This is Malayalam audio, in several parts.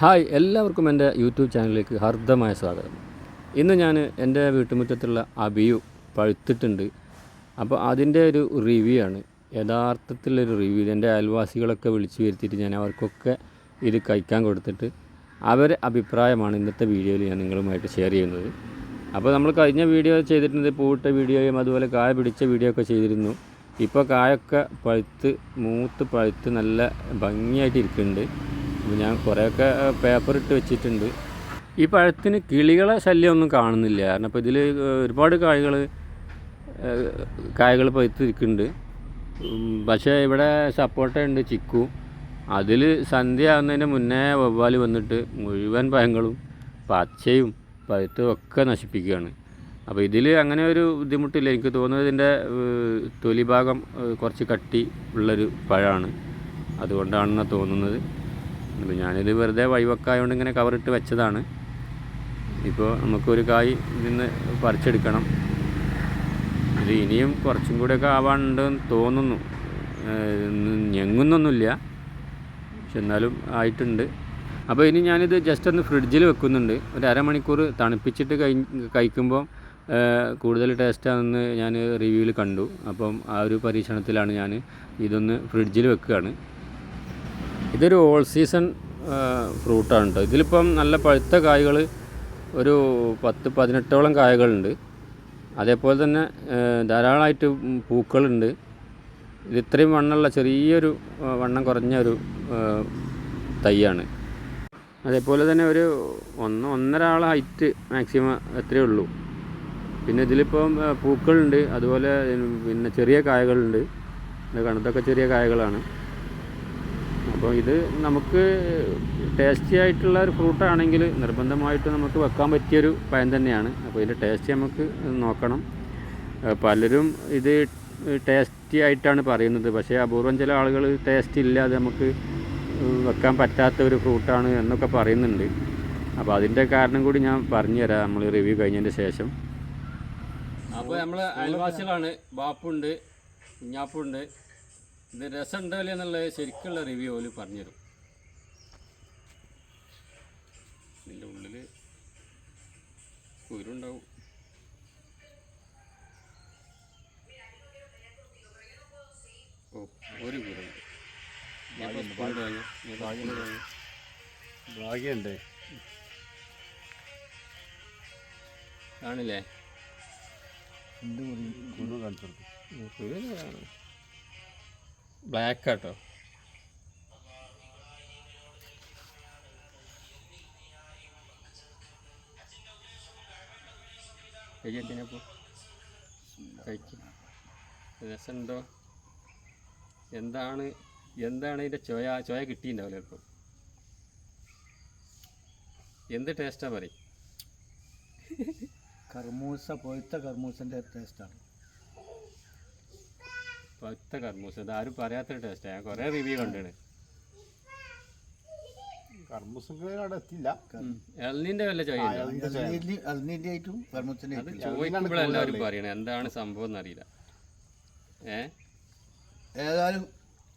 ഹായ് എല്ലാവർക്കും എന്റെ യൂട്യൂബ് ചാനലിലേക്ക് ഹർദ്ദമായ സ്വാഗതം. ഇന്ന് ഞാൻ എന്റെ വീട്ടുമുറ്റത്തുള്ള അബിയു പഴുത്തിട്ടുണ്ട്. അപ്പോൾ അതിന്റെ ഒരു റിവ്യൂ ആണ്. യഥാർത്ഥത്തിലൊരു റിവ്യൂ എന്റെ അയൽവാസികളൊക്കെ വിളിച്ചു വരുത്തിയിട്ട് ഞാൻ അവർക്കൊക്കെ ഇത് കഴിക്കാൻ കൊടുത്തിട്ട് അവരെ അഭിപ്രായമാണ് ഇന്നത്തെ വീഡിയോയിൽ ഞാൻ നിങ്ങളുമായിട്ട് ഷെയർ ചെയ്യുന്നത്. അപ്പോൾ നമ്മൾ കഴിഞ്ഞ വീഡിയോ ചെയ്തിട്ടുണ്ട് പൂവിട്ട വീഡിയോയും അതുപോലെ കായ പിടിച്ച വീഡിയോ ഒക്കെ ചെയ്തിരുന്നു. ഇപ്പോൾ കായൊക്കെ പഴുത്ത് മൂത്ത് പഴുത്ത് നല്ല ഭംഗിയായിട്ട് ഇരിക്കുന്നുണ്ട്. ഞാൻ കുറേയൊക്കെ പേപ്പർ ഇട്ട് വെച്ചിട്ടുണ്ട്. ഈ പഴത്തിന് കിളികളെ ശല്യമൊന്നും കാണുന്നില്ല. കാരണം അപ്പോൾ ഇതിൽ ഒരുപാട് കായ്കൾ കായകൾ പഴുത്തിരിക്കുന്നുണ്ട് പക്ഷേ ഇവിടെ സപ്പോർട്ട ഉണ്ട് ചിക്കു. അതിൽ സന്ധ്യ ആവുന്നതിന് മുന്നേ വവ്വാൽ വന്നിട്ട് മുഴുവൻ പഴങ്ങളും പച്ചയും പഴുത്തും ഒക്കെ നശിപ്പിക്കുകയാണ്. അപ്പോൾ ഇതിൽ അങ്ങനെ ഒരു ബുദ്ധിമുട്ടില്ല. എനിക്ക് തോന്നുന്നത് ഇതിന്റെ തൊലിഭാഗം തൊലി ഭാഗം കുറച്ച് കട്ടി ഉള്ളൊരു പഴമാണ് അതുകൊണ്ടാണെന്നാണ് തോന്നുന്നത്. അപ്പോൾ ഞാനിത് വെറുതെ വഴിവെക്കായതുകൊണ്ട് ഇങ്ങനെ കവറിട്ട് വെച്ചതാണ്. ഇപ്പോൾ നമുക്കൊരു കായ് ഇതിന്ന് പറിച്ചെടുക്കണം. ഇത് ഇനിയും കുറച്ചും കൂടെയൊക്കെ ആവാനുണ്ടെന്ന് തോന്നുന്നു. ഞെങ്ങുന്നൊന്നുമില്ല. പക്ഷെ എന്നാലും ആയിട്ടുണ്ട്. അപ്പോൾ ഇനി ഞാനിത് ജസ്റ്റ് ഒന്ന് ഫ്രിഡ്ജിൽ വെക്കുന്നുണ്ട്. ഒരു അരമണിക്കൂർ തണുപ്പിച്ചിട്ട് കഴി കഴിക്കുമ്പോൾ കൂടുതൽ ടേസ്റ്റാണെന്ന് ഞാൻ റിവ്യൂവിൽ കണ്ടു. അപ്പം ആ ഒരു പരീക്ഷണത്തിലാണ് ഞാൻ ഇതൊന്ന് ഫ്രിഡ്ജിൽ വെക്കുകയാണ്. ഇതൊരു ഓൾ സീസൺ ഫ്രൂട്ടാണ് കേട്ടോ ഇതിലിപ്പം നല്ല പഴുത്ത കായ്കൾ ഒരു പത്ത് പതിനെട്ടോളം കായകളുണ്ട്. അതേപോലെ തന്നെ ധാരാളമായിട്ട് പൂക്കളുണ്ട്. ഇത് ഇത്രയും വണ്ണമുള്ള ചെറിയൊരു വണ്ണം കുറഞ്ഞ ഒരു തൈയാണ്. അതേപോലെ തന്നെ ഒരു ഒന്ന് ഒന്നര ആൾ ഹൈറ്റ് മാക്സിമം എത്രയേ ഉള്ളൂ. പിന്നെ ഇതിലിപ്പം പൂക്കളുണ്ട്. അതുപോലെ പിന്നെ ചെറിയ കായകളുണ്ട്. കണത്തൊക്കെ ചെറിയ കായകളാണ്. അപ്പോൾ ഇത് നമുക്ക് ടേസ്റ്റി ആയിട്ടുള്ള ഒരു ഫ്രൂട്ടാണെങ്കിൽ നിർബന്ധമായിട്ട് നമുക്ക് വെക്കാൻ പറ്റിയൊരു പഴം തന്നെയാണ്. അപ്പോൾ ഇതിന്റെ ടേസ്റ്റ് നമുക്ക് നോക്കണം. പലരും ഇത് ടേസ്റ്റി ആയിട്ടാണ് പറയുന്നത്. പക്ഷേ അപൂർവം ചില ആളുകൾ ടേസ്റ്റ് ഇല്ലാതെ നമുക്ക് വെക്കാൻ പറ്റാത്ത ഒരു ഫ്രൂട്ടാണ് എന്നൊക്കെ പറയുന്നുണ്ട്. അപ്പോൾ അതിന്റെ കാരണം കൂടി ഞാൻ പറഞ്ഞു തരാം. നമ്മൾ റിവ്യൂ കഴിഞ്ഞതിന്റെ ശേഷം. അപ്പോൾ നമ്മൾ അയൽവാസികളാണ്. ബാപ്പുണ്ട് കുഞ്ഞാപ്പുണ്ട്. ഇത് രസമുണ്ടോ ഇല്ലേ എന്നുള്ളത് ശരിക്കുള്ള റിവ്യൂ ഓൽ പറഞ്ഞുതരും. ഇതിന്റെ ഉള്ളിൽ കുരുണ്ടാവും. ഓ ഒരു കുരുണ്ട്. ഭാഗ്യണ്ടേ കാണില്ലേ എന്ത് കുരു കാണിച്ചു കൊടുക്കും കുരു ബ്ലാക്ക് ആട്ടോ. കഴിക്കും രസമുണ്ടോ എന്താണ് എന്താണ് ഇതിന്റെ ചോയ ചോയ കിട്ടിയിട്ടുണ്ടാവില്ല ചിലപ്പോൾ എന്ത് ടേസ്റ്റാണ് പറയും? കർമൂസ പൊഴുത്ത കർമൂസന്റെ ടേസ്റ്റാണ് പഴുത്ത കർമ്മൂസ ഇത് ആരും പറയാത്തൊരു ടേസ്റ്റാണ് ഞാൻ കുറേ റിവ്യൂ കണ്ടാണ് എത്തില്ല വല്ല എല്ലാവരും പറയണേ എന്താണ് സംഭവം അറിയില്ല ഏ? ഏതായാലും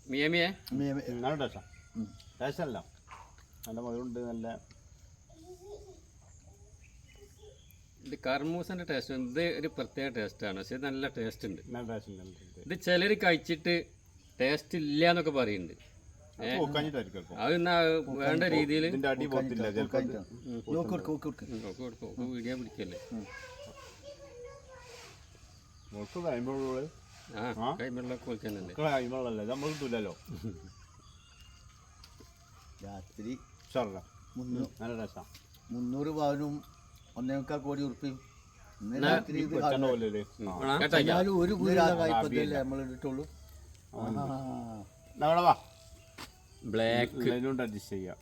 മിയമിയെ നല്ല ടേസ്റ്റാ ടേസ്റ്റ് നല്ല മധുരമുണ്ട് നല്ല ഇത് കർമൂസിന്റെ ടേസ്റ്റ് ഇത് ഒരു പ്രത്യേക ടേസ്റ്റാണ് പക്ഷെ നല്ല ടേസ്റ്റ് ഉണ്ട്. നല്ല ടേസ്റ്റ് ഉണ്ട്. ഇത് ചിലർ കഴിച്ചിട്ട് ടേസ്റ്റ് ഇല്ല എന്നൊക്കെ പറയുന്നുണ്ട്. അത് എന്നാ വേണ്ട രീതിയിൽ വീഡിയോ പിടിക്കല്ലേ? നമുക്ക് കഴിയുമ്പോഴുള്ള ആ കൈമെള്ളൊക്കെ വിളിക്കുന്നുണ്ട് കഴിയുമ്പോഴല്ലേ നമ്മൾ കിട്ടൂലല്ലോ രാത്രി നല്ല രസം മുന്നൂറ് പവനും ഒന്നേക്കാൾ കോടി ഉറുപ്പിയും ഒരു കായ്പത്തല്ലേ നമ്മൾ ഇട്ടിട്ടുള്ളൂ ബ്ലാക്ക് അഡ്ജസ്റ്റ് ചെയ്യാം.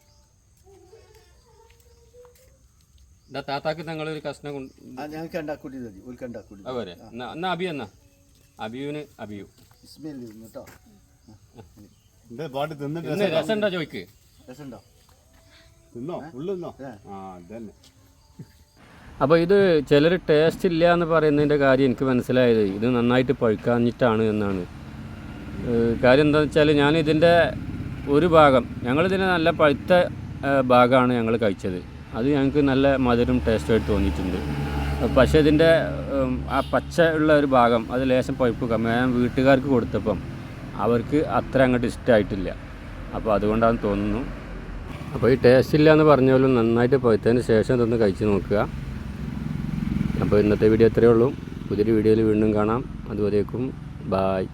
ഇതാ താത്താക്ക് തങ്ങളൊരു കഷ്ണം ഞങ്ങൾക്ക് മതി. ഒരു എന്നാ എന്നാ അബി എന്നാ? അബിയുവിന് അബിയു. കേട്ടോ ഇന്ന് രസമുണ്ടോ ചോദിക്ക്? രസമുണ്ടോ? തിന്നോ? ഉള്ളു തിന്നോ? ഏ. ആ അതന്നെ. അപ്പോൾ ഇത് ചിലർ ടേസ്റ്റ് ഇല്ല എന്ന് പറയുന്നതിന്റെ കാര്യം എനിക്ക് മനസ്സിലായത്. ഇത് നന്നായിട്ട് പഴുക്കാഞ്ഞിട്ടാണ് എന്നാണ്. കാര്യം എന്താണെന്ന് വെച്ചാൽ ഞാൻ ഇതിന്റെ ഒരു ഭാഗം ഞങ്ങളിതിന്റെ നല്ല പഴുത്ത ഭാഗമാണ് ഞങ്ങൾ കഴിച്ചത്. അത് ഞങ്ങൾക്ക് നല്ല മധുരം ടേസ്റ്റായിട്ട് തോന്നിയിട്ടുണ്ട്. പക്ഷേ ഇതിന്റെ ആ പച്ച ഉള്ള ഒരു ഭാഗം അത് ലേശം പഴുപ്പ് കമ്മി ഞാൻ വീട്ടുകാർക്ക് കൊടുത്തപ്പം അവർക്ക് അത്ര അങ്ങോട്ട് ഇഷ്ടമായിട്ടില്ല അപ്പോൾ അതുകൊണ്ടാണെന്ന് തോന്നുന്നു. അപ്പോൾ ഈ ടേസ്റ്റ് ഇല്ല എന്ന് പറഞ്ഞാലും നന്നായിട്ട് പഴുത്തതിന് ശേഷം ഇതൊന്ന് കഴിച്ച് നോക്കുക. അപ്പോൾ ഇന്നത്തെ വീഡിയോ ഇത്രയേ ഉള്ളൂ. പുതിയൊരു വീഡിയോയിൽ വീണ്ടും കാണാം. അതുവരേക്കും ബായ്